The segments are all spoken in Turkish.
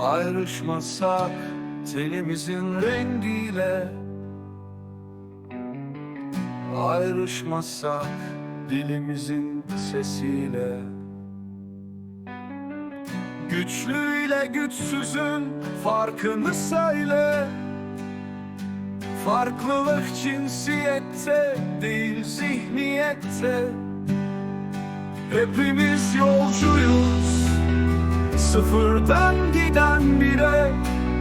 Ayrışmasak tenimizin rengiyle. Ayrışmasak dilimizin sesiyle. Güçlüyle güçsüzün farkını söyle. Farklılık cinsiyette değil zihniyette. Hepimiz yolcuyuz. Sıfırdan giden bire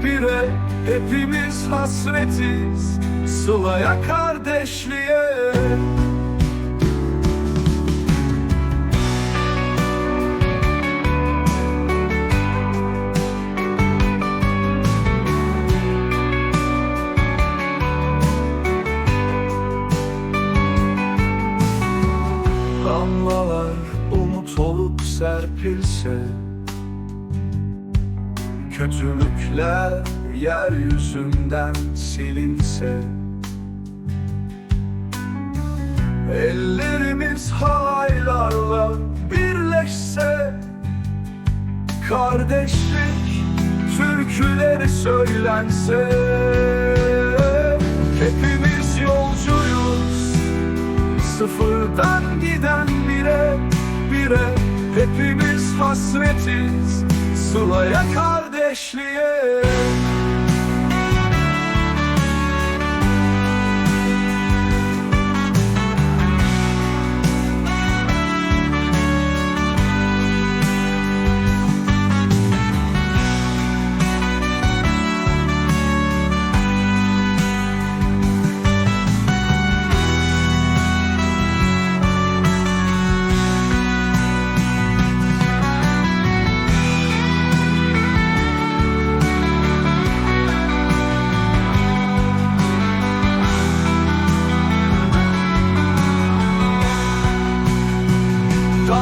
bire Hepimiz hasretiz. Sılaya kardeşliğe. Damlalar umut olup serpilse Kötülükler yeryüzünden silinse. Ellerimiz halaylarla birleşse. Kardeşlik türküleri söylense. Hepimiz yolcuyuz. Sıfırdan giden bire bire. Hepimiz hasretiz Sılaya kardeşliğe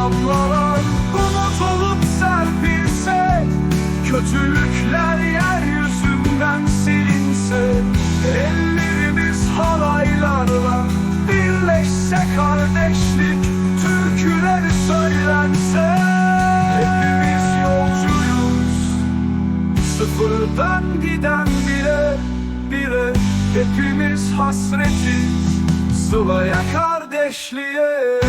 Damlalar umut olup serpilse Kötülükler yeryüzünden silinse Ellerimiz halaylarla birleşse Kardeşlik türküleri söylense. Hepimiz yolcuyuz. Sıfırdan giden bire bire Hepimiz hasretiz. Sılaya kardeşliğe